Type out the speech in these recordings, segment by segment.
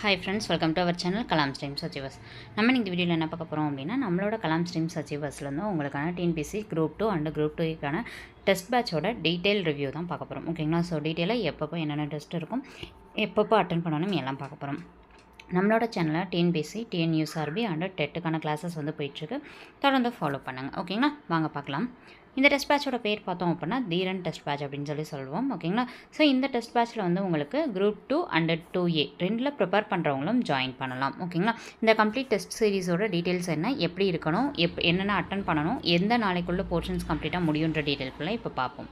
Hi friends welcome to our channel Kalam streams achievers நம்ம இந்த வீடியோவில் என்ன பார்க்க போகிறோம் அப்படின்னா நம்மளோட கலாம் ஸ்ட்ரீம்ஸ் அச்சீவர்ஸ்லேருந்து உங்களுக்கான TNPSC group two and group டூக்கான test பேட்சோட டீட்டெயில் ரிவ்யூ தான் பார்க்க போகிறோம் ஓகேங்களா ஸோ டீட்டெயிலாக எப்பப்போ என்னென்ன டெஸ்ட் இருக்கும் எப்பப்போ அட்டன் பண்ணணும் எல்லாம் பார்க்க போகிறோம் நம்மளோட சேனலில் டிஎன்பிசி டிஎன்யூஎஸ்ஆர்பி அண்ட் டெட்டுக்கான கிளாஸஸ் வந்து போயிட்டுருக்கு தொடர்ந்து ஃபாலோ பண்ணுங்கள் ஓகேங்களா வாங்க பார்க்கலாம். இந்த டெஸ்ட் பேட்சோட பேர் பார்த்தோம் அப்படின்னா தீரன் டெஸ்ட் பேட்ச் அப்படின்னு சொல்லி சொல்லுவோம் ஓகேங்களா? ஸோ இந்த டெஸ்ட் பேட்ச்சில் வந்து உங்களுக்கு group two and two A ரெண்டில் ப்ரிப்பேர் பண்ணுறவங்களும் ஜாயின் பண்ணலாம் ஓகேங்களா? இந்த கம்ப்ளீட் டெஸ்ட் சீரிஸோட டீட்டெயில்ஸ் என்ன எப்படி இருக்கணும் எப் என்னென்ன அட்டன் பண்ணணும் எந்த நாளைக்குள்ளே போர்ஷன்ஸ் கம்ப்ளீட்டாக முடியுன்ற டீட்டெயில்குள்ளே இப்போ பார்ப்போம்.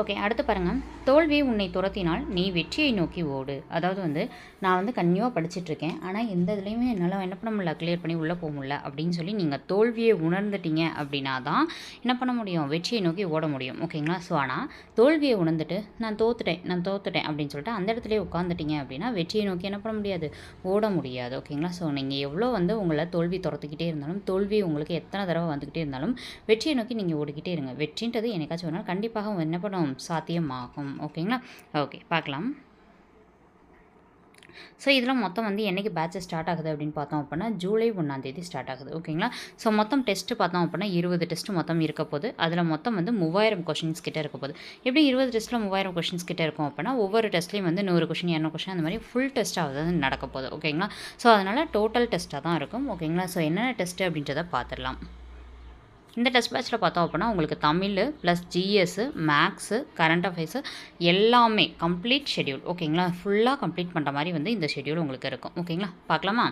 ஓகே அடுத்து பாருங்கள் தோல்வி உன்னை துரத்தினால் நீ வெற்றியை நோக்கி ஓடு. அதாவது வந்து நான் வந்து கன்னியூவாக படிச்சுட்ருக்கேன் ஆனால் எந்த இதுலேயுமே என்னால் என்ன பண்ண முடியல? கிளியர் பண்ணி உள்ளே போக முடியல. அப்படின்னு சொல்லி நீங்கள் தோல்வியை உணர்ந்துட்டீங்க அப்படின்னா தான் என்ன பண்ண முடியும்? வெற்றியை நோக்கி ஓட முடியும். ஓகேங்களா ஸோ ஆனால் தோல்வியை உணர்ந்துட்டு நான் தோத்துட்டேன் நான் தோத்துட்டேன் அப்படின்னு சொல்லிட்டு அந்த இடத்துலேயே உட்காந்துட்டீங்க அப்படின்னா வெற்றியை நோக்கி என்ன பண்ண முடியாது? ஓட முடியாது. ஓகேங்களா ஸோ நீங்கள் எவ்வளோ வந்து உங்களை தோல்வி துரத்துக்கிட்டே இருந்தாலும் தோல்வி உங்களுக்கு எத்தனை தடவை வந்துக்கிட்டே இருந்தாலும் வெற்றியை நோக்கி நீங்கள் ஓடிக்கிட்டே இருங்க. வெற்றின்றது எனக்காச்சும் ஒரு நாள் கண்டிப்பாக என்ன பண்ணும்? சாத்தியமாகும். ஓகேங்களா? ஓகே பார்க்கலாம். ஸோ இதில் மொத்தம் வந்து என்றைக்கு பேட்ச் ஸ்டார்ட் ஆகுது அப்படின்னு பார்த்தோம் அப்படின்னா ஜூலை ஒன்றாந்தேதி ஸ்டார்ட் ஆகுது. ஓகேங்களா? ஸோ மொத்தம் டெஸ்ட்டு பார்த்தோம் அப்படின்னா இருபது டெஸ்ட் மொத்தம் இருக்க போது அதில் மொத்தம் வந்து மூவாயிரம் கொஷின்ஸ் கிட்டே இருக்க போகுது. எப்படி இருபது டெஸ்ட்டில் மூவாயிரம் கொஷின்ஸ் கிட்ட இருக்கும் அப்படின்னா ஒவ்வொரு டெஸ்ட்லேயும் வந்து நூறு கொஷின் இரநூறு கொஷின் அந்த மாதிரி ஃபுல் டெஸ்ட்டாக வந்து நடக்க போகுது. ஓகேங்களா? ஸோ அதனால் டோட்டல் டெஸ்ட்டாக தான் இருக்கும். ஓகேங்களா? ஸோ என்னென்ன டெஸ்ட்டு அப்படின்றத பார்த்துடலாம். இந்த டெஸ்ட் பேட்சில் பார்த்தோம் அப்படின்னா உங்களுக்கு Tamil plus GS maths current affairs எல்லாமே கம்ப்ளீட் ஷெடியூல் ஓகேங்களா? ஃபுல்லாக கம்ப்ளீட் பண்ணுற மாதிரி வந்து இந்த ஷெடியூல் உங்களுக்கு இருக்கும். ஓகேங்களா? பார்க்கலாமா?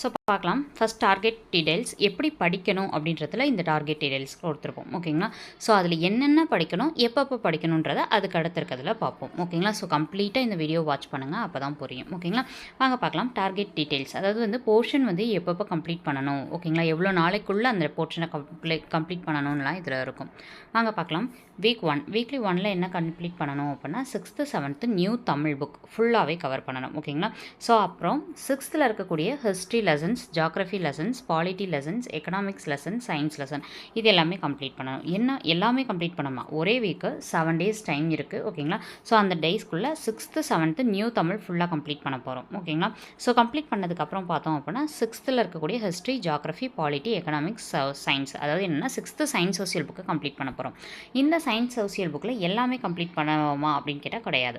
ஸோ பார்க்கலாம். ஃபஸ்ட் டார்கெட் டீடைல்ஸ் எப்படி படிக்கணும் அப்படின்றதுல இந்த டார்கெட் டீடைல்ஸ் கொடுத்துருப்போம். ஓகேங்களா ஸோ அதில் என்னென்ன படிக்கணும் எப்பப்போ படிக்கணுன்றதை அதுக்கு அடுத்திருக்கிறதுல பார்ப்போம். ஓகேங்களா ஸோ கம்ப்ளீட்டாக இந்த வீடியோ வாட்ச் பண்ணுங்கள் அப்போ தான் புரியும் ஓகேங்களா வாங்க பார்க்கலாம். டார்கெட் டீடைல்ஸ் அதாவது வந்து போர்ஷன் வந்து எப்பப்போ கம்ப்ளீட் பண்ணணும்? ஓகேங்களா எவ்வளோ நாளைக்குள்ளே அந்த போர்ஷனை கம்ப்ளீட் கம்ப்ளீட் பண்ணணும்லாம் இதில் இருக்கும். வாங்க பார்க்கலாம். வீக் ஒன் வீக்லி ஒனில் என்ன கம்ப்ளீட் பண்ணணும் அப்படின்னா sixth seventh new Tamil book ஃபுல்லாகவே கவர் பண்ணணும். ஓகேங்களா ஸோ அப்புறம் சிக்ஸ்த்தில் இருக்கக்கூடிய history lessons geography lessons polity lessons economics lesson science lesson இது எல்லாமே கம்ப்ளீட் பண்ணணும். என்ன எல்லாமே கம்ப்ளீட் பண்ணணுமா? ஒரே வீக்கு செவன் டேஸ் டைம் இருக்குது ஓகேங்களா? ஸோ அந்த டேஸ்க்குள்ளே சிக்ஸ்த்து செவன்த்து நியூ தமிழ் ஃபுல்லாக கம்ப்ளீட் பண்ண போகிறோம் ஓகேங்களா? ஸோ கம்ப்ளீட் பண்ணதுக்கப்புறம் பார்த்தோம் அப்படின்னா சிக்ஸ்த்தில் இருக்கக்கூடிய history geography polity economics science அதாவது என்னென்னா சிக்ஸ்த்து சயின்ஸ் சோசியல் புக்கை கம்ப்ளீட் பண்ண போகிறோம் இந்த சயின்ஸ் சோசியல் புக்கில் எல்லாமே கம்ப்ளீட் பண்ணுவோமா அப்படின்னு கேட்டால் கிடையாது.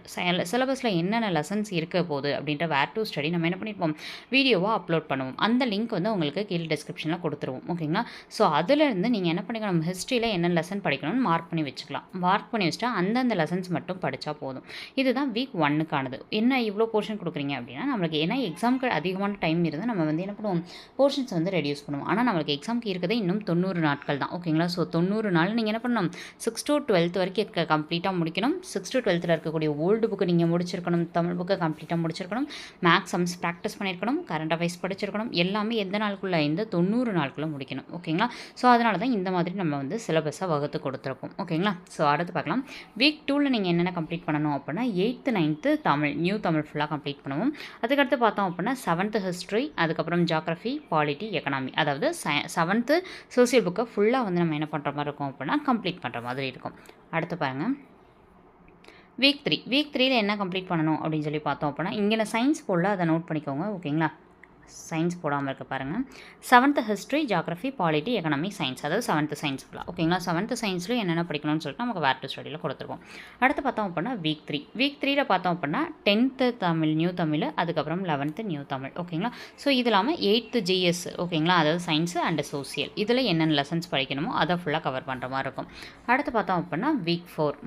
சிலபஸில் என்னென்ன லெசன்ஸ் இருக்க போகுது அப்படின்ற வேர் டு ஸ்டடி நம்ம என்ன பண்ணியிருப்போம் வீடியோவாக அப்லோட் பண்ணுவோம். அந்த லிங்க் வந்து உங்களுக்கு கீழே டிஸ்கிரிப்ஷனில் கொடுத்துருவோம். ஓகேங்களா ஸோ அதுலேருந்து நீங்கள் என்ன பண்ணிக்கணும்? ஹிஸ்ட்ரியில் என்ன லெசன் படிக்கணும்னு மார்க் பண்ணி வச்சுக்கலாம். மார்க் பண்ணி வச்சுட்டா அந்தந்த லெசன்ஸ் மட்டும் படித்தா போதும். இதுதான் வீக் ஒன்னுக்கானது என்ன இவ்வளோ போர்ஷன் கொடுக்குறீங்க அப்படின்னா நம்மளுக்கு ஏன்னா எக்ஸாமுக்கு அதிகமான டைம் இருந்து நம்ம வந்து என்ன பண்ணுவோம்? போர்ஷன்ஸ் வந்து ரெடியூஸ் பண்ணுவோம். ஆனால் நம்மளுக்கு எக்ஸாமுக்கு இருக்கிறதே இன்னும் தொண்ணூறு நாட்கள் தான். ஓகேங்களா ஸோ தொண்ணூறு நாள் நீங்கள் என்ன பண்ணணும்? சிக்ஸ் டு டுவெல்த் வரைக்கும் இருக்க கம்ப்ளீட்டாக முடிக்கணும். சிக்ஸ் டு டுவெல்த்தில் இருக்கக்கூடிய ஓல்டு புக்கு நீங்கள் முடிச்சிருக்கணும். தமிழ் புக்கை கம்ப்ளீட்டாக முடிச்சிருக்கணும். மேக்ஸ் சம்ஸ் ப்ராக்டிஸ் பண்ணியிருக்கணும். கரண்ட் அஃபேர்ஸ் படிச்சிருக்கணும். எல்லாமே எந்த நாளுக்குள்ளே இந்த தொண்ணூறு நாளுக்குள்ளே முடிக்கணும். ஓகேங்களா? ஸோ அதனால தான் இந்த மாதிரி நம்ம வந்து சிலபஸை வகுத்து கொடுத்துருக்கோம். ஓகேங்களா? ஸோ அடுத்து பார்க்கலாம். வீக் டூவில் நீங்கள் என்னென்ன கம்ப்ளீட் பண்ணணும் அப்படின்னா eighth ninth Tamil new Tamil ஃபுல்லாக கம்ப்ளீட் பண்ணுவோம். அதுக்கடுத்து பார்த்தோம் அப்படின்னா செவன்த்து ஹிஸ்ட்ரி அதுக்கப்புறம் ஜாகிரஃபி பாலிட்டி எக்கனாமி அதாவது செவன்த்து சோசியல் புக்கை ஃபுல்லாக வந்து நம்ம என்ன பண்ணுற மாதிரி இருக்கும் அப்படின்னா கம்ப்ளீட் பண்ணுற மாதிரி இருக்கும். அடுத்து பாருங்கள் வீக் த்ரீ வீக் த்ரீயில் என்ன கம்ப்ளீட் பண்ணணும் அப்படின்னு சொல்லி பார்த்தோம் அப்படின்னா இங்கே சயின்ஸ் போடல அதை நோட் பண்ணிக்கோங்க. ஓகேங்களா? சயின்ஸ் போடாமல் இருக்க பாருங்கள் seventh history geography polity economy science அதாவது செவன்த்து சயின்ஸ் ஃபுல்லாக ஓகேங்களா செவன்த்து சயின்ஸில் என்னென்ன படிக்கணும்னு சொல்லிட்டு நமக்கு வேர் டு ஸ்டடியில் கொடுத்துருவோம். அடுத்து பார்த்தோம் அப்படின்னா வீக் த்ரீ வீக் த்ரீயில் பார்த்தோம் அப்படின்னா டென்த்து தமிழ் நியூ தமிழ் அதுக்கப்புறம் லெவன்த்து நியூ தமிழ். ஓகேங்களா ஸோ இது இல்லாமல் எயித்து ஜிஎஸ் ஓகேங்களா அதாவது சயின்ஸு அண்டு சோசியல் இதில் என்னென்ன லெசன்ஸ் படிக்கணுமோ அதை ஃபுல்லாக கவர் பண்ணுற மாதிரி இருக்கும். அடுத்து பார்த்தோம் அப்படின்னா வீக் ஃபோர்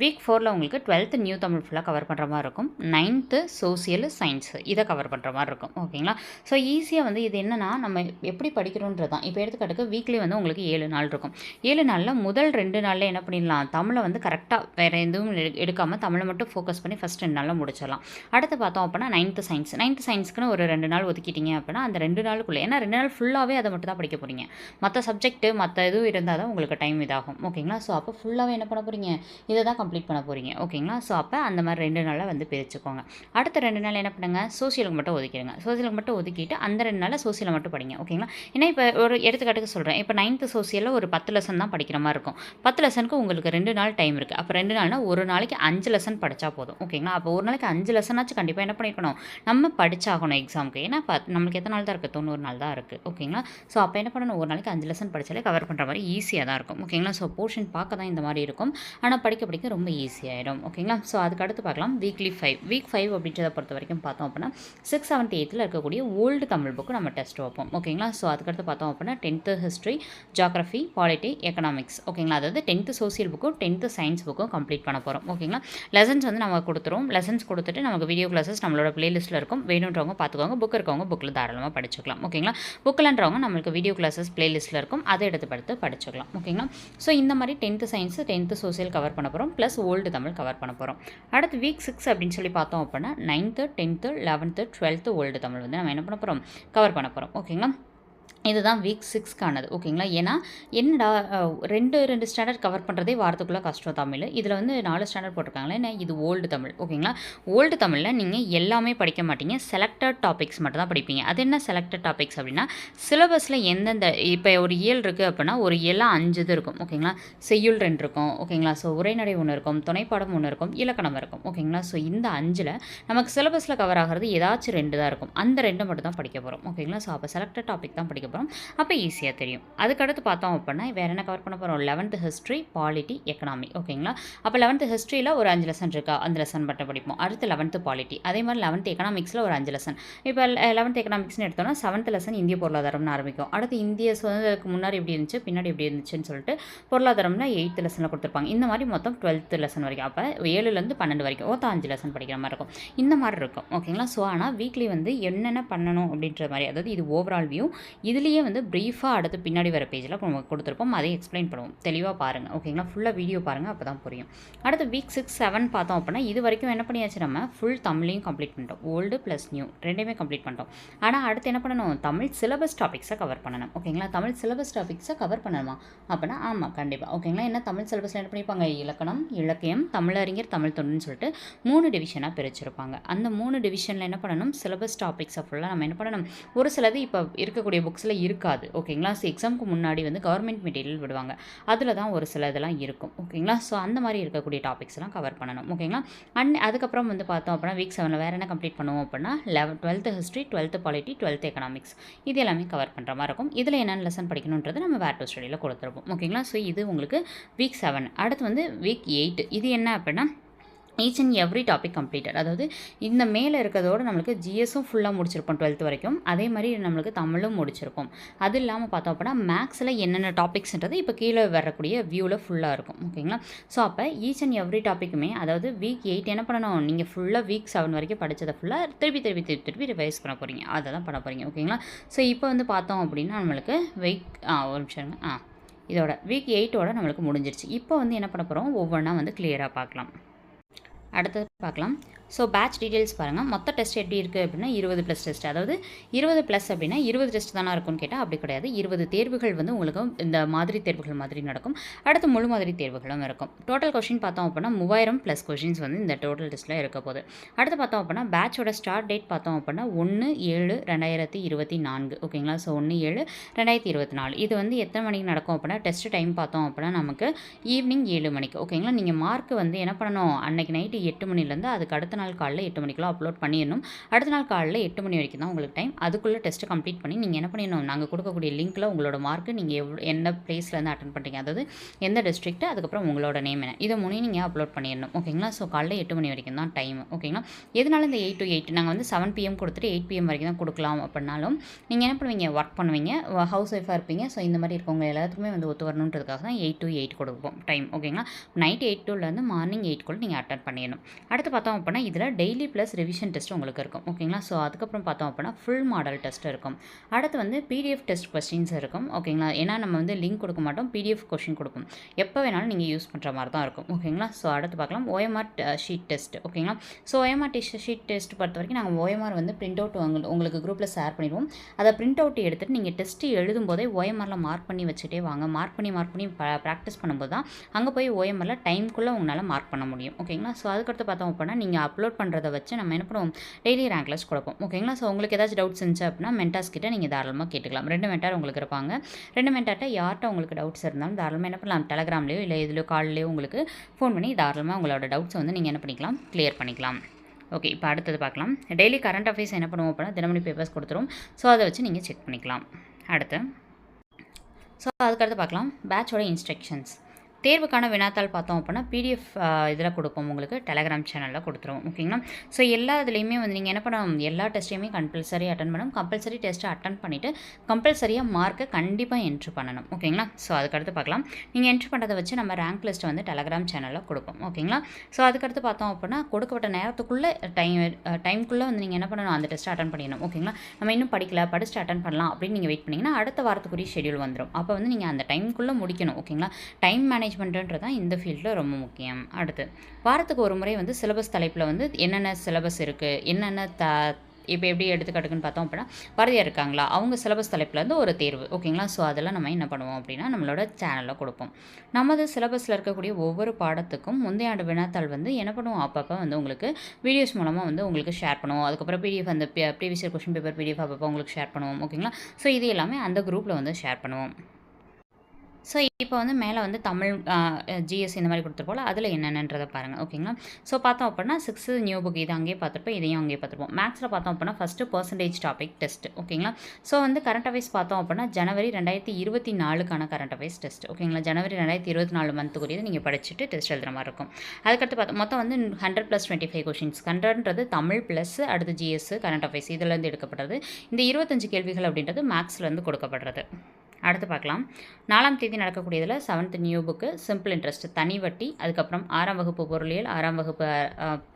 வீக் ஃபோரில் உங்களுக்கு டுவெல்த்து நியூ தமிழ் ஃபுல்லாக கவர் பண்ணுற மாதிரி இருக்கும். நைன்த்து சோசியல் சயின்ஸு இதை கவர் பண்ணுற மாதிரி இருக்கும். ஓகேங்களா ஸோ ஈஸியாக வந்து இது என்னென்னா நம்ம எப்படி படிக்கிறோன்றது தான் இப்போ எடுத்துக்காட்டுக்கு வீக்லி வந்து உங்களுக்கு ஏழு நாள் இருக்கும். ஏழு நாளில் முதல் ரெண்டு நாளில் என்ன பண்ணிடலாம்? தமிழை வந்து கரெக்டாக வேறு எதுவும் எடுக்காமல் தமிழை மட்டும் ஃபோக்கஸ் பண்ணி ஃபஸ்ட் ரெண்டு நாளில் முடிச்சிடலாம். அடுத்து பார்த்தோம் அப்படின்னா நைன்த்து சயின்ஸ் நைன்த்து சயின்ஸ்க்குன்னு ஒரு ரெண்டு நாள் ஒதுக்கிட்டீங்க அப்படின்னா அந்த ரெண்டு நாளுக்குள்ளே ஏன்னா ரெண்டு நாள் ஃபுல்லாகவே அதை மட்டும் தான் படிக்க போகிறீங்க மற்ற சப்ஜெக்ட்டு மற்ற இதுவும் இருந்தால் தான் உங்களுக்கு டைம் இதாகும். ஓகேங்களா ஸோ அப்போ ஃபுல்லாகவே என்ன பண்ண போகிறீங்க இதை தான் கம்ப்ளீட் பண்ண போகிறீங்க ஓகேங்களா? ஸோ அப்போ அந்த மாதிரி ரெண்டு நாளாக வந்து பிரிச்சுக்கோங்க. அடுத்த ரெண்டு நாள் என்ன பண்ணுங்கள் சோசியலுக்கு மட்டும் ஒதுக்கிடுங்க. சோசியலுக்கு மட்டும் ஒதுக்கிட்டு அந்த ரெண்டு நாளில் சோசியலை மட்டும் படிங்க. ஓகேங்களா? ஏன்னா இப்போ ஒரு எடுத்துக்காட்டுக்கு சொல்கிறேன் இப்போ நைன்த்து சோசியலில் ஒரு பத்து லெசன் தான் படிக்கிற மாதிரி இருக்கும். பத்து லெசனுக்கு உங்களுக்கு ரெண்டு நாள் டைம் இருக்குது அப்போ ரெண்டு நாள்னா ஒரு நாளைக்கு அஞ்சு லெசன் படித்தா போதும். ஓகேங்களா? அப்போ ஒரு நாளைக்கு அஞ்சு லெசனாச்சும் கண்டிப்பாக என்ன பண்ணிக்கணும் நம்ம படிச்சாகணும் எக்ஸாமுக்கு ஏன்னா பத் நம்மளுக்கு எத்தனை நாள் தான் இருக்குது தொண்ணூறு நாள் தான் இருக்குது ஓகேங்களா? ஸோ அப்போ என்ன பண்ணணும்? ஒரு நாளைக்கு அஞ்சு லெசன் படித்தாலே கவர் பண்ணுற மாதிரி ஈஸியாக தான் இருக்கும். ஓகேங்களா? ஸோ போர்ஷன் பார்க்க தான் இந்த மாதிரி இருக்கும். ஆனால் படிக்க படிக்க ரொம்ப ஈஸியாகிடும் ஓகேங்களா ஸோ அதுக்கு அடுத்து பார்க்கலாம். வீக்லி ஃபைவ் வீக் ஃபைவ் அப்படின்றத பொறுத்த வரைக்கும் பார்த்தோம் அப்படின்னா சிக்ஸ் செவன்த் எயித்தில் இருக்கக்கூடிய ஓல்டு தமிழ் புக்கு நம்ம டெஸ்ட் வைப்போம். ஓகேங்களா ஸோ அதுக்கடுத்து பார்த்தோம் அப்படின்னா tenth history geography polity economics ஓகேங்களா அதாவது டென்த்து சோசியல் புக்கும் டென்த்து சயின்ஸ் புக்கும் கம்ப்ளீட் பண்ண போகிறோம் ஓகேங்களா லெசன்ஸ் வந்து நம்ம கொடுத்துருவோம். லெசன்ஸ் கொடுத்துட்டு நமக்கு வீடியோ கிளாஸஸ் நம்மளோட பிளேலிஸ்ட்டில் இருக்கும். வேணுன்றவங்க பார்த்துக்கோங்க. புக் இருக்கவங்க புக்கில் தாராளமாக படிச்சுக்கலாம். ஓகேங்களா புக்கில்ன்றவங்க நம்மளுக்கு வீடியோ கிளாஸஸ் பிளேலிஸ்ட்டில் இருக்கும். அதை எடுத்து படுத்து படிச்சுக்கலாம். ஓகேங்களா ஸோ இந்த மாதிரி tenth science tenth social cover பண்ண போகிறோம் ப்ளஸ் ஓல்டு தமிழ் கவர் பண்ண போகிறோம் அடுத்து வீக் சிக்ஸ் அப்படின்னு சொல்லி பார்த்தோம் அப்படின்னா ninth tenth eleventh twelfth old Tamil வந்து நம்ம என்ன பண்ண போகிறோம் கவர் பண்ண போகிறோம் ஓகேங்களா இதுதான் வீக் சிக்ஸ்க்கானது ஓகேங்களா ஏன்னா என்னடா ரெண்டு ரெண்டு ஸ்டாண்டர்ட் கவர் பண்ணுறதே வாரத்துக்குள்ளே கஷ்டம் தமிழ். இதில் வந்து நாலு ஸ்டாண்டர்ட் போட்டிருக்காங்களே என்ன? இது ஓல்டு தமிழ் ஓகேங்களா ஓல்டு தமிழில் நீங்கள் எல்லாமே படிக்க மாட்டீங்க செலக்டட் டாபிக்ஸ் மட்டும் தான் படிப்பீங்க. அது என்ன செலக்டட் டாபிக்ஸ் அப்படின்னா சிலபஸில் எந்தெந்த இப்போ ஒரு இயல் இருக்குது அப்படின்னா ஒரு இயலாக அஞ்சு இது இருக்கும் ஓகேங்களா செய்யுள் ரெண்டு இருக்கும் ஓகேங்களா ஸோ உரைநடை ஒன்று இருக்கும் துணைப்பாடம் ஒன்று இருக்கும் இலக்கணம் இருக்கும் ஓகேங்களா ஸோ இந்த அஞ்சில் நமக்கு சிலபஸில் கவர் ஆகிறது ஏதாச்சும் ரெண்டு தான் இருக்கும். அந்த ரெண்டு மட்டும் தான் படிக்க போகிறோம் ஓகேங்களா ஸோ அப்போ செலக்டட் டாபிக் தான் படிக்க போகிறோம் அப்போ ஈஸியாக தெரியும். அதுக்கடுத்து பார்த்தோம் அப்படின்னா வேறு என்ன கவர் பண்ண போகிறோம் லெவன்த்து ஹிஸ்ட்ரி பாலிட்டி எக்கனாமி ஓகேங்களா அப்போ லெவன்த்து ஹிஸ்ட்ரியில் ஒரு அஞ்சு லெசன் இருக்கா? அந்த லெசன் மட்டும் படிப்போம். அடுத்து லெவன்த்து பாலிட்டி அதே மாதிரி லெவன்த்து எக்கனாமிக்ஸில் ஒரு அஞ்சு லெசன் இப்போ லெவன்த் எக்கனாமிக்ஸ்னு எடுத்தோம்னா செவன்த் லெசன் இந்திய பொருளாதாரம்னு ஆரம்பிக்கும். அடுத்து இந்திய சுதந்திரத்துக்கு முன்னாடி எப்படி இருந்துச்சு? பின்னாடி எப்படி இருந்துச்சுன்னு சொல்லிட்டு பொருளாதாரம்னா எயித்து லெசனில் கொடுத்துருப்பாங்க. இந்த மாதிரி மொத்தம் டுவெல்த்து லெசன் வரைக்கும். அப்போ ஏழுலேருந்து பன்னெண்டு வரைக்கும். மொத்தம் அஞ்சு லெசன் படிக்கிற மாதிரி இருக்கும். இந்த மாதிரி இருக்கும். ஓகேங்களா ஸோ ஆனால் வீக்லி வந்து என்னென்ன பண்ணணும் அப்படின்ற மாதிரி அதாவது இது ஓவரால் வியூ இதுலேயே வந்து ப்ரீஃபாக அடுத்து பின்னாடி வர பேஜில் நம்ம கொடுத்துருப்போம். அதையும் எக்ஸ்பிளைன் பண்ணுவோம். தெளிவாக பாருங்கள் ஓகேங்களா ஃபுல்லாக வீடியோ பாருங்கள் அப்போ தான் புரியும். அடுத்து வீக் சிக்ஸ் செவன் பார்த்தோம் அப்படின்னா இது வரைக்கும் என்ன பண்ணியாச்சு நம்ம? ஃபுல் தமிழையும் கம்ப்ளீட் பண்ணிட்டோம். ஓல்டு ப்ளஸ் நியூ ரெண்டுமே கம்ப்ளீட் பண்ணிட்டோம். ஆனால் அடுத்து என்ன பண்ணணும்? தமிழ் சிலபஸ் டாபிக்ஸை கவர் பண்ணணும். ஓகேங்களா தமிழ் சிலபஸ் டாபிக்ஸை கவர் பண்ணணுமா? அப்படின்னா ஆமாம் கண்டிப்பாக ஓகேங்களா என்ன தமிழ் சிலபஸில் என்ன பண்ணியிருப்பாங்க இலக்கணம் இலக்கியம் தமிழறிஞர் தமிழ் தொண்டுன்னு சொல்லிட்டு மூணு டிவிஷனாக பிரிச்சிருப்பாங்க. அந்த மூணு டிவிஷனில் என்ன பண்ணணும்? சிலபஸ் டாபிக்ஸை ஃபுல்லாக நம்ம என்ன பண்ணணும்? ஒரு சிலது இப்போ இருக்கக்கூடிய புக்ஸில் இருக்காது ஓகேங்களா? ஸோ எக்ஸாமுக்கு முன்னாடி வந்து கவர்மெண்ட் மெட்டீரியல் விடுவாங்க. அதில் தான் ஒரு சில இதெல்லாம் இருக்கும் ஓகேங்களா? ஸோ அந்த மாதிரி இருக்கக்கூடிய டாபிக்ஸ்லாம் கவர் பண்ணணும் ஓகேங்களா? அண்ட் அதுக்கப்புறம் வந்து பார்த்தோம் அப்படின்னா வீக் செவனில் வேறு என்ன கம்ப்ளீட் பண்ணுவோம் அப்படின்னா eleven twelfth history twelfth polity twelfth economics இது எல்லாமே கவர் பண்ணுற மாதிரி இருக்கும். இதில் என்னென்ன லெசன் படிக்கணுன்றது நம்ம வேர் டு ஸ்டடியில் கொடுத்துருப்போம் ஓகேங்களா? ஸோ இது உங்களுக்கு வீக் செவன் அடுத்து வந்து வீக் எயிட் இது என்ன அப்படின்னா each and every topic completed அதாவது இந்த மேலே இருக்கிறதோட நம்மளுக்கு ஜிஎஸும் ஃபுல்லாக முடிச்சிருப்போம் டுவெல்த் வரைக்கும். அதே மாதிரி நம்மளுக்கு தமிழும் முடிச்சிருப்போம். அது இல்லாமல் பார்த்தோம் அப்படின்னா மேக்ஸில் என்னென்ன டாபிக்ஸ்ன்றது இப்போ கீழே வரக்கூடிய வியூவில் ஃபுல்லாக இருக்கும். ஓகேங்களா ஸோ அப்போ ஈச் அண்ட் எவ்ரி டாப்பிக்குமே அதாவது வீக் எயிட் என்ன பண்ணணும்? நீங்கள் ஃபுல்லாக வீக் செவன் வரைக்கும் படித்ததை ஃபுல்லாக திருப்பி திருப்பி திருப்பி திருப்பி ரிவைஸ் பண்ண போகிறீங்க அதை தான் பண்ண போகிறீங்க ஓகேங்களா ஸோ இப்போ வந்து பார்த்தோம் அப்படின்னா நம்மளுக்கு வெயிக் ஆ ஒரு நிமிஷம் ஆ இதோட வீக் எயிட்டோட நம்மளுக்கு முடிஞ்சிருச்சு. இப்போ வந்து என்ன பண்ண போகிறோம் ஒவ்வொன்றா வந்து கிளியராக பார்க்கலாம். அடுத்தது பார்க்கலாம். ஸோ பேட்ச் டீட்டெயில்ஸ் பாருங்கள் மொத்த டெஸ்ட் எப்படி இருக்குது அப்படின்னா இருபது ப்ளஸ் டெஸ்ட் அதாவது இருபது ப்ளஸ் அப்படின்னா இருபது டெஸ்ட் தானே இருக்கும்னு கேட்டால் அப்படி கிடையாது. இருபது தேர்வுகள் வந்து உங்களுக்கு இந்த மாதிரி தேர்வுகள் மாதிரி நடக்கும். அடுத்து முழு மாதிரி தேர்வுகளும் இருக்கும். டோட்டல் கொஷின் பார்த்தோம் அப்படின்னா மூவாயிரம் ப்ளஸ் கொஷின்ஸ் வந்து இந்த டோட்டல் டெஸ்ட்டில் இருக்க போகுது. அடுத்து பார்த்தோம் அப்படின்னா பேட்சோட ஸ்டார்ட் டேட் பார்த்தோம் அப்படின்னா ஒன்று ஏழு ரெண்டாயிரத்தி இருபத்தி நான்கு. ஓகேங்களா ஸோ ஒன்று ஏழு ரெண்டாயிரத்தி இருபத்தி நாலு. இது வந்து எத்தனை மணிக்கு நடக்கும் அப்படின்னா டெஸ்ட் டைம் பார்த்தோம் அப்படின்னா நமக்கு ஈவினிங் ஏழு மணிக்கு. ஓகேங்களா நீங்கள் மார்க் வந்து என்ன பண்ணணும்? அன்னைக்கு நைட்டு எட்டு மணிலேருந்து அதுக்கு அடுத்த அடுத்த நாள் காலையில் எட்டு மணிக்கெல்லாம் அப்லோட் பண்ணிடணும். அடுத்த நாள் காலையில் எட்டு மணி வரைக்கும் தான் உங்களுக்கு டைம் அதுக்குள்ளே டெஸ்ட்டு கம்ப்ளீட் பண்ணி நீங்கள் என்ன பண்ணிடணும்? நாங்கள் கொடுக்கக்கூடிய லிங்க்கில் உங்களோட மார்க்கு நீங்கள் எவ்வளோ எந்த பிளேஸ்லேருந்து அட்டன் பண்ணுறீங்க அதாவது எந்த டிஸ்ட்ரிக்ட்டு அதுக்கப்புறம் உங்களோட நேம் என்ன? இதை மூணையும் நீங்கள் அப்லோட் பண்ணிடணும். ஓகேங்களா ஸோ காலையில் எட்டு மணி வரைக்கும் தான் டைம் ஓகேங்களா எதனால இந்த எயிட் டு எயிட் நாங்கள் வந்து செவன் பிஎம் கொடுத்துட்டு எயிட் பிஎம் வரைக்கும் தான் கொடுக்கலாம் அப்படின்னாலும் நீங்கள் என்ன பண்ணுவீங்க? ஒர்க் பண்ணுவீங்க. ஹவுஸ் ஒய்ஃபாக இருப்பீங்க. ஸோ இந்த மாதிரி இருக்கவங்க எல்லாத்துக்குமே வந்து ஒத்து வரணுன்றதுக்காக தான் எயிட் டு எயிட் கொடுப்போம். டைம் ஓகேங்களா நைட் எயிட் டூலேருந்து மார்னிங் எயிட் கூட நீங்கள் அட்டன் பண்ணிடணும். அடுத்து பார்த்தோம் அப்படின்னா இதில் டெய்லி ப்ளஸ் ரிவிஷன் டெஸ்ட் உங்களுக்கு இருக்கும். ஓகேங்களா? ஸோ அதுக்கப்புறம் பார்த்தோம் அப்படின்னா ஃபுல் மாடல் டெஸ்ட் இருக்கும். அடுத்து வந்து பிடிஎஃப் டெஸ்ட் கொஸ்டின்ஸ் இருக்கும். ஓகேங்களா? ஏன்னா நம்ம வந்து லிங்க் கொடுக்க மாட்டோம் பிடிஎஃப் கொஷின் கொடுக்கும் எப்போ வேணாலும் நீங்கள் யூஸ் பண்ணுற மாதிரி தான் இருக்கும். ஓகேங்களா? ஸோ அடுத்து பார்க்கலாம். ஓஎம்ஆர் ஷீட் டெஸ்ட் ஓகேங்களா? So OMR test sheet test பொறுத்த வரைக்கும் நாங்கள் ஓஎம்ஆர் வந்து பிரிண்ட் அவுட் உங்களுக்கு குரூப்பில் ஷேர் பண்ணிடுவோம். அதை பிரிண்ட் அவுட் எடுத்துகிட்டு நீங்கள் டெஸ்ட்டு எழுதும் போதே ஓஎம்ஆரில் மார்க் பண்ணி வச்சுட்டே வாங்க. மார்க் பண்ணி மார்க் பண்ணி ப்ராக்டிஸ் பண்ணும்போது தான் அங்கே போய் ஓஎம்ஆரில் டைம்குள்ளே உங்களால் மார்க் பண்ண முடியும். ஓகேங்களா? ஸோ அதுக்கடுத்து பார்த்தோம் அப்படின்னா நீங்கள் அப்லோட் பண்ணுறத வச்சு நம்ம என்ன பண்ணுவோம்? டெய்லி ரேங்க் லிஸ்ட் கொடுப்போம். ஓகேங்களா ஸோ உங்களுக்கு ஏதாச்சும் டவுட்ஸ் இருந்துச்சு அப்படின்னா மென்டாஸ் கிட்ட நீங்கள் தாராளமாக கேட்டுக்கலாம். ரெண்டு மென்டார் உங்களுக்கு இருப்பாங்க. ரெண்டு மென்டார்ட்ட யார்கிட்ட உங்களுக்கு டவுட்ஸ் இருந்தாலும் தாராளமாக என்ன பண்ணலாம்? டெலகிராம்லேயோ இல்லை இதுலையோ கால்லையோ உங்களுக்கு ஃபோன் பண்ணி தாராளமாக உங்களோட டவுட்ஸ் வந்து நீங்கள் என்ன பண்ணிக்கலாம்? கிளியர் பண்ணிக்கலாம். ஓகே இப்போ அடுத்தது பார்க்கலாம். டெய்லி கரண்ட் அஃபேர்ஸ் என்ன பண்ணுவோம் அப்படின்னா தினமணி பேப்பர்ஸ் கொடுத்துரும். ஸோ அதை வச்சு நீங்கள் செக் பண்ணிக்கலாம். அடுத்து. ஸோ அதுக்கடுத்து பார்க்கலாம். பேட்சோட இன்ஸ்ட்ரக்ஷன்ஸ் தேர்வுக்கான வினாத்தாள் பார்த்தோம் அப்படின்னா பிடிஎஃப் இதில் கொடுப்போம். உங்களுக்கு டெலகிராம் சேனலில் கொடுத்துருவோம். ஓகேங்களா ஸோ எல்லா இதுலேயுமே வந்து நீங்கள் என்ன பண்ணணும்? எல்லா டெஸ்ட்டையுமே கம்பல்சரி அட்டன் பண்ணணும். கம்பல்சரி டெஸ்ட்டை அட்டன் பண்ணிவிட்டு கம்பல்சரியாக மார்க்கை கண்டிப்பாக என்ட்ரு பண்ணணும். ஓகேங்களா ஸோ அதுக்கடுத்து பார்க்கலாம். நீங்கள் என்ட்ரு பண்ணுறதை வச்சு நம்ம ரேங்க் லிஸ்ட்டை வந்து டெலகிராம் சேனலில் கொடுப்போம். ஓகேங்களா ஸோ அதுக்கடுத்து பார்த்தோம் அப்படின்னா கொடுக்கப்பட்ட நேரத்துக்குள்ளே டைம் டைம்குள்ளே வந்து நீங்கள் என்ன பண்ணணும்? அந்த டெஸ்ட்டை அட்டன் பண்ணிடணும். ஓகேங்களா நம்ம இன்னும் படிக்கல படிச்சுட்டு அட்டன் பண்ணலாம் அப்படின்னு நீங்கள் வெயிட் பண்ணிங்கன்னா அடுத்த வாரத்துக்குரிய ஷெடியூல் வந்துடும் அப்போ வந்து நீங்கள் அந்த டைம்குள்ளே முடிக்கணும். ஓகேங்களா டைம் மேனேஜ் மேனேஜ்மெண்ட்டுன்றது தான் இந்த ஃபீல்டில் ரொம்ப முக்கியம். அடுத்து வாரத்துக்கு ஒரு முறை வந்து சிலபஸ் தலைப்பில் வந்து என்னென்ன சிலபஸ் இருக்குது என்னென்ன த இப்போ எப்படி எடுத்துக்காட்டுக்குன்னு பார்த்தோம் அப்படின்னா பாரதியார் இருக்காங்களா? அவங்க சிலபஸ் தலைப்பில் இருந்து ஒரு தேர்வு ஓகேங்களா? ஸோ அதெல்லாம் நம்ம என்ன பண்ணுவோம் அப்படின்னா நம்மளோட சேனலில் கொடுப்போம். நமது சிலபஸில் இருக்கக்கூடிய ஒவ்வொரு பாடத்துக்கும் முந்தைய ஆண்டு வினாத்தாள் வந்து என்ன பண்ணுவோம்? அப்பப்போ வந்து உங்களுக்கு வீடியோஸ் மூலமாக வந்து உங்களுக்கு ஷேர் பண்ணுவோம். அதுக்கப்புறம் பிடிஎஃப் அந்த ப்ரீவியஸ் கொஷின் பேப்பர் பிடிஎஃப் அப்பப்போ உங்களுக்கு ஷேர் பண்ணுவோம் ஓகேங்களா? ஸோ இது எல்லாமே அந்த குரூப்பில் வந்து ஷேர் பண்ணுவோம். ஸோ இப்போ வந்து மேலே வந்து தமிழ் ஜிஎஸ் இந்த மாதிரி கொடுத்துருப்போம்ல அதில் என்னென்னன்றதை பாருங்கள் ஓகேங்களா? ஸோ பார்த்தோம் அப்படின்னா சிக்ஸ்த்து நியூ புக் இது அங்கேயே பார்த்துருப்போம் இதையும் அங்கேயே பார்த்துருப்போம். மேக்ஸில் பார்த்தோம் அப்படின்னா ஃபஸ்ட்டு பர்சன்டேஜ் டாபிக் டெஸ்ட் ஓகேங்களா? ஸோ வந்து கரண்ட் அஃபேர்ஸ் பார்த்தோம் அப்படின்னா ஜனவரி ரெண்டாயிரத்தி இருபத்தி நாலுக்கான கரண்ட் அஃபேர்ஸ் டெஸ்ட் ஓகேங்களா? ஜனவரி ரெண்டாயிரத்தி இருபத்தி நாலு மந்த்துக்குரியது நீங்கள் படிச்சுட்டு டெஸ்ட் எழுதுற மாதிரி இருக்கும். அதுக்கடுத்து பார்த்தோம் மொத்தம் வந்து hundred plus twenty five questions ஹண்ட்ரட்ன்றது Tamil plus அடுத்து ஜிஎஸ் கரண்ட் அஃபேர்ஸ் இதுலேருந்து எடுக்கப்படுறது. இந்த இருபத்தஞ்சு கேள்விகள் அப்படின்றது மேக்ஸ்லேருந்து கொடுக்கப்படுறது. அடுத்து பார்க்கலாம். நாலாம் தேதி நடக்கக்கூடியதில் seventh new book simple interest தனி வட்டி அதுக்கப்புறம் ஆறாம் வகுப்பு பொருளியல் ஆறாம் வகுப்பு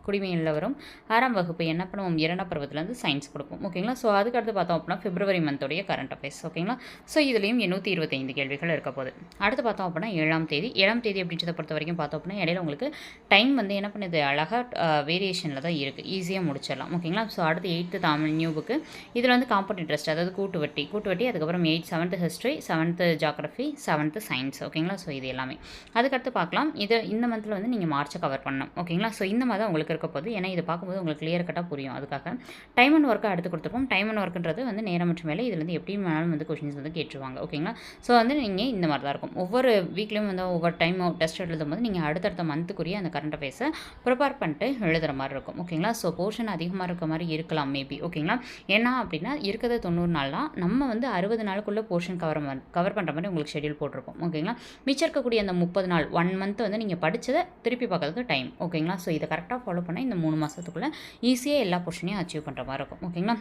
குடிமையில் வரும். ஆறாம் வகுப்பு என்ன பண்ணுவோம்? இரண்டாம் பருவத்துலேருந்து சயின்ஸ் கொடுப்போம். ஓகேங்களா ஸோ அதுக்கடுத்து பார்த்தோம் அப்படின்னா பிப்ரவரி மந்தோடைய கரண்ட் அஃபேர்ஸ் ஓகேங்களா ஸோ இதுலேயும் எண்ணூற்றி இருபத்தைந்து கேள்விகள் இருக்க போகுது. அடுத்து பார்த்தோம் அப்படின்னா ஏழாம் தேதி. ஏழாம் தேதி அப்படின்றத பொறுத்த வரைக்கும் பார்த்தோம் அப்படின்னா இடையில உங்களுக்கு டைம் வந்து என்ன பண்ணுது? அழகாக வேரியேஷனில் தான் இருக்குது ஈஸியாக முடிச்சிடலாம். ஓகேங்களா ஸோ அடுத்து எயித்து தமிழ் நியூ புக்கு இதில் வந்து காம்பவுண்ட் இன்ட்ரெஸ்ட் அதாவது கூட்டு வட்டி. கூட்டு வட்டி அதுக்கப்புறம் eight seventh history seventh geography seventh science ஓகேங்களா ஸோ இது எல்லாமே. அதுக்கடுத்து பார்க்கலாம். இது இந்த மந்தில் வந்து நீங்கள் மார்ச்சை கவர் பண்ணணும் ஓகேங்களா ஸோ இந்த மாதிரி தான் உங்களுக்கு இருக்க போகுது. ஏன்னா இது பார்க்கும்போது உங்களுக்கு கிளியர் கட்டாக புரியும் அதுக்காக. டைம் அண்ட் ஒர்க்கை அடுத்து கொடுத்துருப்போம் டைம் அண்ட் ஒர்க்குன்றது வந்து நேரம் மற்றும் வேலை. இதில் வந்து எப்படி வேணாலும் வந்து கொஷின்ஸ் வந்து கேட்டுருவாங்க ஓகேங்களா ஸோ வந்து நீங்கள் இந்த மாதிரி தான் இருக்கும். ஒவ்வொரு வீக்லேயும் வந்து ஒவ்வொரு டைம் டெஸ்ட் எழுதும் போது நீங்கள் அடுத்தடுத்த மந்த்துக்குரிய அந்த கரண்ட் அஃபேர்ஸை ப்ரிப்பேர் பண்ணிட்டு எழுதுகிற மாதிரி இருக்கும் ஓகேங்களா ஸோ போர்ஷன் அதிகமாக இருக்க மாதிரி இருக்கலாம் மேபி ஓகேங்களா ஏன்னா அப்படின்னா இருக்கிறது தொண்ணூறு நாள் தான் நம்ம வந்து அறுபது நாளுக்குள்ளே போர்ஷன் கவர் கவர் பண்ணுற மாதிரி உங்களுக்கு ஷெட்யூல் போட்டிருப்போம் ஓகேங்களா மிச்சம் இருக்கக்கூடிய அந்த முப்பது நாள் ஒன் மந்த் வந்து நீங்கள் படித்ததை திருப்பி பார்க்கறதுக்கு டைம் ஓகேங்களா ஸோ இதை கரெக்டாக ஃபாலோ பண்ணால் இந்த மூணு மாதத்துக்குள்ளே ஈஸியாக எல்லா போர்ஷனையும் அச்சீவ் பண்ணுற மாதிரி இருக்கும் ஓகேங்களா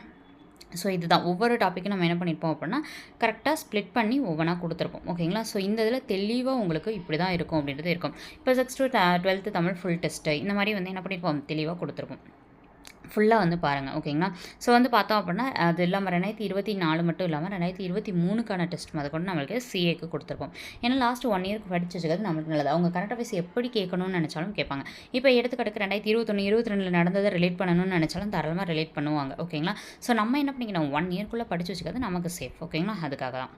ஸோ இதுதான் ஒவ்வொரு டாப்பிக்கும் நம்ம என்ன பண்ணியிருப்போம் அப்படின்னா கரெக்டாக ஸ்ப்ளிட் பண்ணி ஒவ்வொன்றா கொடுத்துருப்போம் ஓகேங்களா ஸோ இந்த இதில் தெளிவாக உங்களுக்கு இப்படி தான் இருக்கும் அப்படின்றது இருக்கும் இப்போ six to twelfth Tamil full test இந்த மாதிரி வந்து என்ன பண்ணியிருப்போம் தெளிவாக கொடுத்துருப்போம் ஃபுல்லாக வந்து பாருங்கள் ஓகேங்களா ஸோ வந்து பார்த்தோம் அப்படின்னா அது இல்லாமல் ரெண்டாயிரத்தி இருபத்தி நாலு மட்டும் இல்லாமல் ரெண்டாயிரத்தி இருபத்தி மூணுக்கான டெஸ்ட் அதை கொண்டு நம்மளுக்கு சிஏக்கு கொடுத்துருப்போம். ஏன்னா லாஸ்ட் ஒன் இயர்க்கு படிச்சு வச்சுக்கிறது நம்மளுக்கு நல்லது. அவங்க கரண்ட் அஃபேர்ஸ் எப்படி கேட்கணும்னு நினச்சாலும் கேட்பாங்க. இப்போ எடுத்துக்கிட்டு ரெண்டாயிரத்தி இருபத்தொன்று இருபத்தி ரெண்டில் நடந்ததை ரிலேட் பண்ணணும்னு நினச்சாலும் தாராளமாக ரிலேட் பண்ணுவாங்க ஓகேங்களா ஸோ நம்ம என்ன பண்ணிக்கணும்? ஒன் இயர்க்குள்ளே படிச்சு வச்சுக்கிறது நமக்கு சேஃப் ஓகேங்களா அதுக்காக தான்.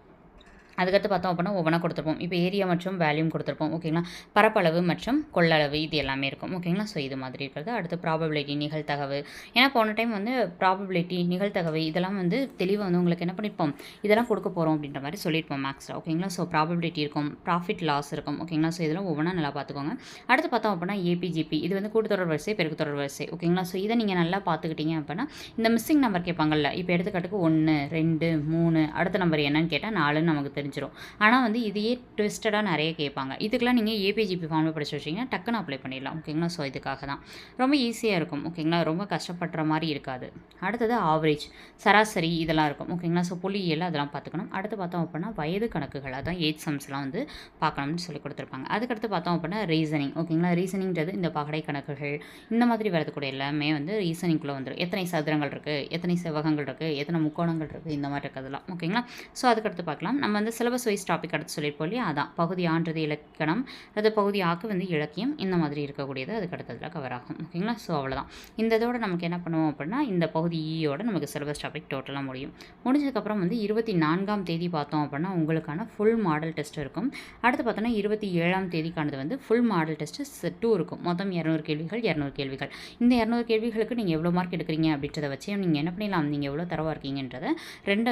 அதுக்கடுத்து பார்த்தோம் அப்படின்னா ஒவ்வொன்றா கொடுத்துருப்போம். இப்போ ஏரியா மற்றும் வேல்யூம் கொடுத்துருப்போம். ஓகேங்களா பரப்பளவு மற்றும் கொள்ளளவு இது எல்லாமே இருக்கும். ஓகேங்களா ஸோ இது மாதிரி இருக்கிறது. அடுத்து ப்ராபபிலிட்டி நிகழ்த்தகவு ஏன்னா போன டைம் வந்து ப்ராபபிலிட்டி நிகழ்த்தகவு இதெல்லாம் வந்து தெளிவாக வந்து உங்களுக்கு என்ன பண்ணியிருப்போம் இதெல்லாம் கொடுக்க போகிறோம் அப்படின்ற மாதிரி சொல்லியிருப்போம் மேக்ஸில் ஓகேங்களா ஸோ ப்ராபபிலிட்டி இருக்கும். ப்ராஃபிட் லாஸ் இருக்கும். ஓகேங்களா ஸோ இதெல்லாம் ஒவ்வொன்றா நல்லா பார்த்துக்கோங்க. அடுத்து பார்த்தோம் அப்படின்னா ஏபிஜிபி இது வந்து கூட்டுத்தொடர் வரிசை பெருக்குத்தொடர் வரிசை. ஓகேங்களா ஸோ இதை நீங்கள் நல்லா பார்த்துக்கிட்டீங்க அப்படின்னா இந்த மிஸ்ஸிங் நம்பர் கேட்பாங்கல்ல. இப்போ எடுத்துக்காட்டுக்கு ஒன்று ரெண்டு மூணு. அடுத்த நம்பர் என்னன்னு கேட்டால் நாலுன்னு நமக்கு தெரிஞ்சு தெரிஞ்சிடும் ஆனால் வந்து இதையே ட்விஸ்டடாக நிறைய கேட்பாங்க. இதுக்கெல்லாம் நீங்கள் ஏபிஜிபி ஃபார்மில் படிச்சு வச்சிங்கன்னா டக்குன்னு அப்ளை பண்ணிடலாம். ஓகேங்களா? ஸோ இதுக்காக தான். ரொம்ப ஈஸியாக இருக்கும். ஓகேங்களா? ரொம்ப கஷ்டப்படுற மாதிரி இருக்காது. அடுத்தது ஆவரேஜ் சராசரி இதெல்லாம் இருக்கும். ஓகேங்களா? ஸோ புள்ளியியல் அதெல்லாம் பார்த்துக்கணும். அடுத்து பார்த்தோம் அப்படின்னா வயது கணக்குகள். அதான் எயிட் சம்ஸ்லாம் வந்து பார்க்கணும்னு சொல்லி கொடுத்துருப்பாங்க. அதுக்கடுத்து பார்த்தோம் அப்படின்னா ரீசனிங் ஓகேங்களா? ரீசனிங்கிறது இந்த பகடை கணக்குகள் இந்த மாதிரி வரதுக்கூடிய எல்லாமே வந்து ரீசனிங்குள்ளே வந்துடும் எத்தனை சதுரங்கள் இருக்குது எத்தனை செவ்வகங்கள் இருக்குது எத்தனை முக்கோணங்கள் இருக்குது இந்த மாதிரி இருக்கிறதுலாம் ஓகேங்களா? ஸோ அதுக்கடுத்து பார்க்கலாம். நம்ம வந்து சிலபஸ் வைஸ் டாபிக் அடுத்து சொல்லியிருப்போம் இல்லையா? அதான். பகுதி ஆன்றது இலக்கணம் அது பகுதி ஆக்கு வந்து இலக்கியம் இந்த மாதிரி இருக்கக்கூடியது அதுக்கு அடுத்ததில் கவர் ஆகும். ஓகேங்களா ஸோ அவ்வளோதான் இந்த இதோட நமக்கு என்ன பண்ணுவோம் அப்படின்னா இந்த பகுதி e ஈயோட நமக்கு சிலபஸ் டாபிக் டோட்டலாக முடியும். முடிஞ்சதுக்கப்புறம் வந்து இருபத்தி நான்காம் தேதி பார்த்தோம் அப்படின்னா உங்களுக்கான ஃபுல் மாடல் டெஸ்ட் இருக்கும். அடுத்து பார்த்தோன்னா இருபத்தி ஏழாம் தேதிக்கானது வந்து ஃபுல் மாடல் டெஸ்ட்டு டூ இருக்கும். மொத்தம் இரநூறு கேள்விகள் இரநூறு கேள்விகள். இந்த இரநூறு கேள்விகளுக்கு நீங்கள் எவ்வளோ மார்க் எடுக்கிறீங்க அப்படின்றத வச்சு நீங்கள் என்ன பண்ணிடலாம்? நீங்கள் எவ்வளோ தரவாக இருக்கீங்கன்றதை ரெண்டு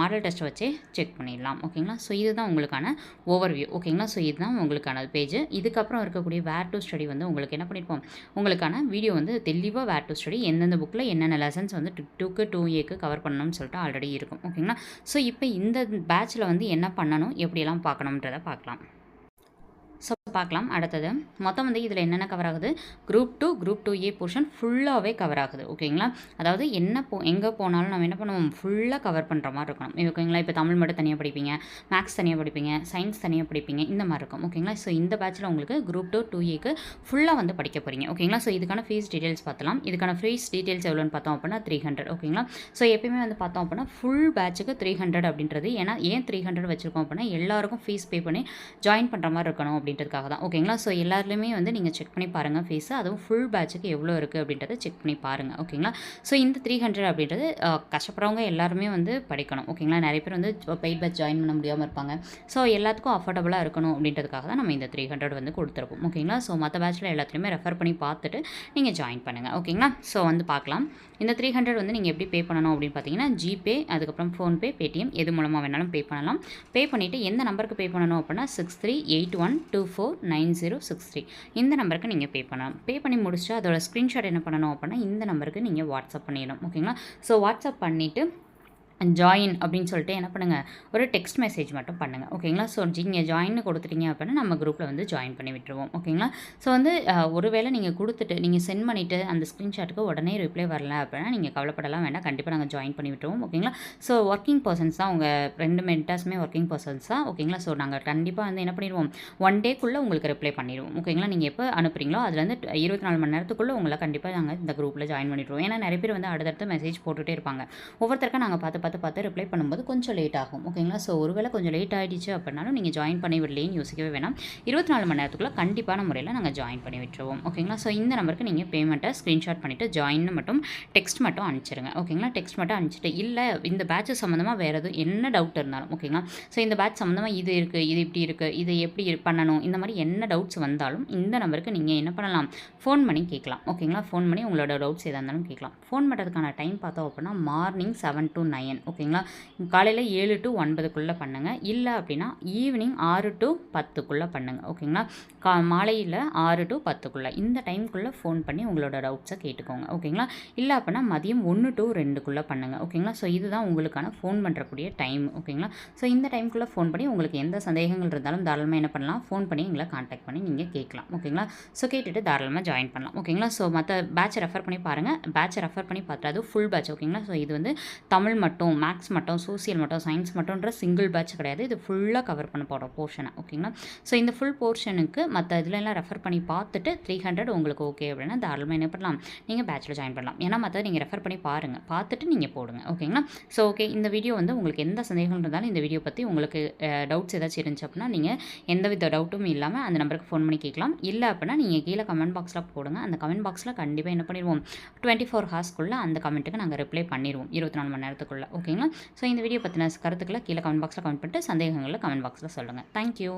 மாடல் டெஸ்ட்டை வச்சே செக் பண்ணிடலாம். ஓகே ஓகேங்களா? ஸோ இதுதான் உங்களுக்கான ஓவர்வியூ ஓகேங்களா? ஸோ இதுதான் உங்களுக்கான பேஜ் இதுக்கப்புறம் இருக்கக்கூடிய வேர் டு ஸ்டடி வந்து உங்களுக்கு என்ன பண்ணியிருப்போம் உங்களுக்கான வீடியோ வந்து தெளிவாக வேர் டு ஸ்டடி எந்தெந்த புக்கில் என்னென்ன லெசன்ஸ் வந்து டூக்கு டூ ஏக்கு கவர் பண்ணணும்னு சொல்லிட்டு ஆல்ரெடி இருக்கும். ஓகேங்களா? ஸோ இப்போ இந்த பேட்சில் வந்து என்ன பண்ணணும்? எப்படியெல்லாம் பார்க்கணுன்றதை பார்க்கலாம். ஸோ பார்க்கலாம். அடுத்தது. மொத்தம் வந்து இதில் என்னென்ன கவர் ஆகுது? Group two group two A portion ஃபுல்லாகவே கவர் ஆகுது. ஓகேங்களா அதாவது என்ன போ எங்கே போனாலும் நம்ம என்ன பண்ணுவோம்? ஃபுல்லாக கவர் பண்ணுற மாதிரி இருக்கணும். ஓகேங்களா இப்போ தமிழ் மட்டும் தனியாக படிப்பீங்க. மேக்ஸ் தனியாக படிப்பீங்க. சயின்ஸ் தனியாக படிப்பீங்க. இந்த மாதிரி இருக்கும். ஓகேங்களா ஸோ இந்த பேட்சில் உங்களுக்கு குரூப் டூ டூ ஏக்கு ஃபுல்லாக வந்து படிக்க போகிறீங்க ஓகேங்களா ஸோ இதுக்கான ஃபீஸ் டீட்டெயில்ஸ் பார்த்தலாம். இதுக்கான ஃபீஸ் டீட்டெயில்ஸ் எவ்வளோன்னு பார்த்தோம் அப்படின்னா த்ரீ ஹண்ட்ரட் ஓகேங்களா ஸோ எப்பயுமே வந்து பார்த்தோம் அப்படின்னா ஃபுல் பேட்சுக்கு த்ரீ ஹண்ட்ரட் அப்படின்றது. ஏன்னா ஏன் த்ரீ ஹண்ட்ரட் வச்சுருக்கோம் அப்படின்னா எல்லாருக்கும் ஃபீஸ் பே பண்ணி ஜாயின் பண்ணுற மாதிரி இருக்கணும் அப்படின்னு அப்படின்றதுக்காக தான். ஓகேங்களா ஸோ எல்லாருலேயுமே வந்து நீங்கள் செக் பண்ணி பாருங்கள் ஃபீஸு அதுவும் ஃபுல் பேட்சுக்கு எவ்வளோ இருக்குது அப்படின்றத செக் பண்ணி பாருங்கள் ஓகேங்களா ஸோ இந்த த்ரீ ஹண்ட்ரட் அப்படின்றது கஷ்டப்படுறவங்க எல்லாருமே வந்து படிக்கணும். ஓகேங்களா நிறைய பேர் வந்து பெய்ட் பேட்ச் ஜாயின் பண்ண முடியாமல் இருப்பாங்க. ஸோ எல்லாத்துக்கும் அஃபோர்டபுளாக இருக்கணும் அப்படின்றதுக்காக தான் நம்ம இந்த த்ரீ ஹண்ட்ரட் வந்து கொடுத்துருப்போம். ஓகேங்களா ஸோ மற்ற பேட்சில் எல்லாத்துலேயுமே ரெஃபர் பண்ணி பார்த்துட்டு நீங்கள் ஜாயின் பண்ணுங்கள் ஓகேங்களா ஸோ வந்து பார்க்கலாம். இந்த த்ரீ ஹண்ட்ரட் வந்து நீங்கள் எப்படி பே பண்ணணும் அப்படின்னு பார்த்தீங்கன்னா ஜிபே அதுக்கப்புறம் ஃபோன்பே பேடிஎம் எது மூலமாக வேணாலும் பே பண்ணலாம். பே பண்ணிவிட்டு எந்த நம்பருக்கு பே பண்ணணும் அப்படின்னா six three eight one two two four nine zero six three இந்த நம்பருக்கு நீங்கள் பே பண்ணலாம். பே பண்ணி முடிச்சுட்டு அதோட ஸ்க்ரீன்ஷாட் என்ன பண்ணணும் அப்படின்னா இந்த நம்பருக்கு நீங்கள் வாட்ஸ்அப் பண்ணிடணும். ஓகேங்களா ஸோ வாட்ஸ்அப் பண்ணிவிட்டு ஜாயின் அப்படின்னு சொல்லிட்டு என்ன பண்ணுங்கள் ஒரு டெக்ஸ்ட் மெசேஜ் மட்டும் பண்ணுங்கள் ஓகேங்களா ஸோ நீங்கள் ஜாயின் கொடுத்துட்டீங்க அப்படின்னா நம்ம குரூப்பில் வந்து ஜாயின் பண்ணி விட்டுருவோம். ஓகேங்களா ஸோ வந்து ஒருவேளை நீங்கள் கொடுத்துட்டு நீங்கள் சென்ட் பண்ணிவிட்டு அந்த ஸ்க்ரீன்ஷாட்டுக்கு உடனே ரிப்ளை வரல அப்படின்னா நீங்கள் கவலைப்படலாம் வேண்டாம். கண்டிப்பாக நாங்கள் ஜாயின் பண்ணி விட்டுருவோம். ஓகேங்களா ஸோ ஒர்க்கிங் பர்சன்ஸ் தான் உங்கள் ரெண்டு மென்டாஸுமே ஒர்க்கிங் பர்சன்ஸ் தான் ஓகேங்களா ஸோ நாங்கள் கண்டிப்பாக வந்து என்ன பண்ணிடுவோம்? ஒன் டேக்குள்ளே உங்களுக்கு ரிப்ளை பண்ணிடுவோம். ஓகேங்களா நீங்கள் எப்போ அனுப்புறீங்களோ வந்து இருபத்தி நாலு மணி நேரத்துக்குள்ளே உங்களை கண்டிப்பாக நாங்கள் இந்த குரூப்பில் ஜாயின் பண்ணிடுவோம். ஏன்னா நிறைய பேர் வந்து அடுத்தடுத்து மெசேஜ் போட்டுகிட்டே இருப்பாங்க. ஒவ்வொருத்தருக்கும் நாங்கள் பார்த்து பார்த்து பார்த்து ரிப்ளை பண்ணும்போது கொஞ்சம் லேட் ஆகும். ஓகேங்களா ஸோ ஒருவேளை கொஞ்சம் லேட் ஆகிடுச்சு அப்படின்னாலும் நீங்கள் ஜாயின் பண்ணி விடலேன்னு யோசிக்கவே வேணாம். இருபத்தி நாலு மணி நேரத்துக்குள்ளே கண்டிப்பான முறையில் நாங்கள் ஜாயின் பண்ணி விட்டுருவோம். ஓகேங்களா ஸோ இந்த நம்பருக்கு நீங்கள் பேமெண்ட்டை ஸ்க்ரீன்ஷாட் பண்ணிவிட்டு ஜாயின் மட்டும் டெக்ஸ்ட் மட்டும் அனுப்பிச்சிருங்க. ஓகேங்களா டெக்ஸ்ட் மட்டும் அனுப்பிச்சிட்டு இல்லை இந்த பேட்ச் சம்மந்தமாக வேறு எதுவும் என்ன டவுட் இருந்தாலும் ஓகேங்களா ஸோ இந்த பேட்ச் சம்மந்தமாக இது இருக்குது இது இப்படி இருக்குது இது எப்படி பண்ணணும் இந்த மாதிரி என்ன டவுட்ஸ் வந்தாலும் இந்த நம்பருக்கு நீங்கள் என்ன பண்ணலாம்? ஃபோன் பண்ணி கேட்கலாம். ஓகேங்களா ஃபோன் பண்ணி உங்களோட டவுட்ஸ் எதாக இருந்தாலும் கேட்கலாம். ஃபோன் பண்ணுறதுக்கான டைம் பார்த்தோம் அப்படின்னா மார்னிங் செவன் டு நைன் ஓகேங்களா? காலையில் ஏழு டு ஒன்பதுக்குள்ளே பண்ணுங்கள் இல்லை அப்படின்னா ஈவினிங் ஆறு டு பத்துக்குள்ளே பண்ணுங்கள் ஓகேங்களா? கா மாலையில் ஆறு டு பத்துக்குள்ளே. இந்த டைம்குள்ளே ஃபோன் பண்ணி உங்களோட டவுட்ஸை கேட்டுக்கோங்க ஓகேங்களா? இல்லை அப்படின்னா மதியம் ஒன்று டு ரெண்டுக்குள்ளே பண்ணுங்கள் ஓகேங்களா? ஸோ இதுதான் உங்களுக்கான ஃபோன் பண்ணுறக்கூடிய டைம் ஓகேங்களா? ஸோ இந்த டைம்குள்ளே ஃபோன் பண்ணி உங்களுக்கு எந்த சந்தேகங்கள் இருந்தாலும் தாராளமாக என்ன பண்ணலாம்? ஃபோன் பண்ணி எங்களை காண்டாக்ட் பண்ணி நீங்கள் கேட்கலாம் ஓகேங்களா? ஸோ கேட்டுட்டு தாராளமாக ஜாயின் பண்ணலாம் ஓகேங்களா? ஸோ மற்ற பேட்சை ரெஃபர் பண்ணி பாருங்கள் பேட்சை ரெஃபர் பண்ணி பார்த்துட்டு அது ஃபுல் பேட்ச் ஓகேங்களா? ஸோ இது வந்து தமிழ் மட்டும் மேக்ஸ் மட்டும் சோசியல் மட்டும் சயின்ஸ் மட்டும்ன்ற சிங்கிள் பேட்ச் கிடையாது. இது ஃபுல்லாக கவர் பண்ண போகிற போர்ஷனை ஓகேங்களா ஸோ இந்த ஃபுல் போர்ஷனுக்கு மற்ற இதுலலாம் ரெஃபர் பண்ணி பார்த்துட்டு த்ரீ ஹண்ட்ரட் உங்களுக்கு ஓகே அப்படின்னா தாராளமாக என்ன பண்ணலாம்? நீங்கள் பேட்சில் ஜாயின் பண்ணலாம். ஏன்னா மற்ற நீங்கள் ரெஃபர் பண்ணி பாருங்கள் பார்த்துட்டு நீங்கள் போடுங்க ஓகேங்களா ஸோ ஓகே இந்த வீடியோ வந்து உங்களுக்கு எந்த சந்தேகம் இருந்தாலும் இந்த வீடியோ பற்றி உங்களுக்கு டவுட்ஸ் ஏதாச்சும் இருந்துச்சு அப்படின்னா நீங்கள் எந்த வித டவுட்டும் இல்லாமல் அந்த நம்பருக்கு ஃபோன் பண்ணி கேட்கலாம். இல்லை அப்படின்னா நீங்கள் கீழே கமெண்ட் பாக்ஸில் போடுங்க. அந்த கமெண்ட் பாக்ஸில் கண்டிப்பாக என்ன பண்ணிடுவோம்? டுவெண்ட்டி ஃபோர் ஹார்ஸ்க்குள்ளே அந்த கமெண்ட்டுக்கு நாங்கள் ரிப்ளை பண்ணிடுவோம். இருபத்தி நாலு மணி நேரத்துக்குள்ளே ஓகேங்களா? ஸோ இந்த வீடியோ பற்றின கருத்துக்களை கீழே கமெண்ட் பாக்ஸில் கமெண்ட் பண்ணிட்டு சந்தேகங்களை கமெண்ட் பாக்ஸில் சொல்லுங்கள் தேங்க்யூ